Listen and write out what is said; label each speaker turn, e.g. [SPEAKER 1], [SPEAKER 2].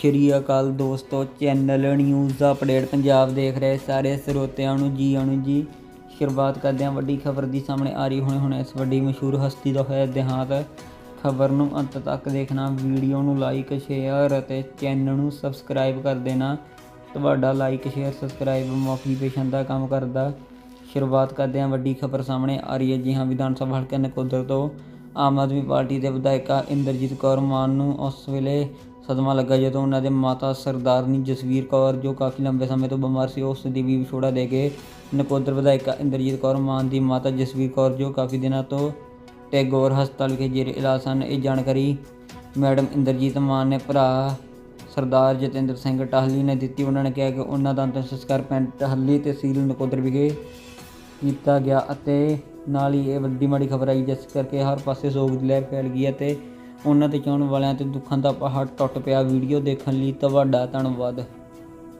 [SPEAKER 1] ਸ਼੍ਰੀ ਅਕਾਲ ਦੋਸਤੋ channel news update Punjab ਦੇਖ ਰਹੇ ਸਾਰੇ ਸਰੋਤਿਆਂ ਨੂੰ ਜੀ ਆਣੂ ਜੀ। ਸ਼ੁਰੂਆਤ ਕਰਦੇ ਹਾਂ ਵੱਡੀ ਖਬਰ ਦੀ ਸਾਹਮਣੇ ਆ ਰਹੀ ਹੁਣੇ ਹੁਣੇ ਇਸ ਵੱਡੀ ਮਸ਼ਹੂਰ ਹਸਤੀ ਦਾ ਹੋਇਆ ਦੇਹਾਂਤ। ਖਬਰ ਨੂੰ ਅੰਤ ਤੱਕ ਦੇਖਣਾ ਵੀਡੀਓ ਨੂੰ ਲਾਈਕ ਸ਼ੇਅਰ ਅਤੇ ਚੈਨਲ ਨੂੰ ਸਬਸਕ੍ਰਾਈਬ ਕਰ ਦੇਣਾ। ਤੁਹਾਡਾ ਲਾਈਕ ਸ਼ੇਅਰ ਸਬਸਕ੍ਰਾਈਬ ਮੋਟੀਵੇਸ਼ਨ ਦਾ ਕੰਮ ਕਰਦਾ। ਸ਼ੁਰੂਆਤ ਕਰਦੇ ਹਾਂ ਵੱਡੀ ਖਬਰ ਸਾਹਮਣੇ ਆ ਰਹੀ ਹੈ। ਜੀ ਹਾਂ, ਵਿਧਾਨ ਸਭਾ ਹਲਕੇ ਨਕੋਦਰ ਤੋਂ ਆਮ ਆਦਮੀ ਪਾਰਟੀ ਦੇ ਵਿਧਾਇਕਾ ਇੰਦਰਜੀਤ ਕੌਰ ਮਾਨ ਨੂੰ ਉਸ ਵੇਲੇ ਸਦਮਾ ਲੱਗਾ ਜਦੋਂ ਉਹਨਾਂ ਦੇ ਮਾਤਾ ਸਰਦਾਰਨੀ ਜਸਵੀਰ ਕੌਰ, ਜੋ ਕਾਫੀ ਲੰਬੇ ਸਮੇਂ ਤੋਂ ਬਿਮਾਰ ਸੀ, ਉਸ ਦੀ ਵੀ ਵਿਛੋੜਾ ਦੇ ਕੇ ਨਕੋਦਰ ਵਿਧਾਇਕਾ ਇੰਦਰਜੀਤ ਕੌਰ, ਮਾਨ ਦੀ ਮਾਤਾ ਜਸਵੀਰ ਕੌਰ, ਜੋ ਕਾਫੀ ਦਿਨਾਂ ਤੋਂ ਟੈਗੋਰ ਹਸਪਤਾਲ ਵਿਖੇ ਜੇਰੇ ਇਲਾਜ ਸਨ। ਇਹ ਜਾਣਕਾਰੀ ਮੈਡਮ ਇੰਦਰਜੀਤ ਮਾਨ ਨੇ ਭਰਾ ਸਰਦਾਰ ਜਤਿੰਦਰ ਸਿੰਘ ਟਾਹਲੀ ਨੇ ਦਿੱਤੀ। ਉਹਨਾਂ ਨੇ ਕਿਹਾ ਕਿ ਉਹਨਾਂ ਦਾ ਅੰਤਿਮ ਸੰਸਕਾਰ ਪਿੰਡ ਟਾਹਲੀ ਤਹਿਸੀਲ ਨਕੋਦਰ ਵਿਖੇ ਕੀਤਾ ਗਿਆ ਅਤੇ ਨਾਲ ਹੀ ਇਹ ਵੱਡੀ ਮਾੜੀ ਖਬਰ ਆਈ, ਜਿਸ ਕਰਕੇ ਹਰ ਪਾਸੇ ਸੋਗ ਦੀ ਲਹਿਰ ਫੈਲ ਗਈ ਅਤੇ ਉਹਨਾਂ ਤੇ ਚਾਹਣ ਵਾਲਿਆਂ ਤੇ ਦੁੱਖਾਂ ਦਾ ਪਹਾੜ ਟੁੱਟ ਪਿਆ। ਵੀਡੀਓ ਦੇਖਣ ਲਈ ਤੁਹਾਡਾ ਧੰਨਵਾਦ।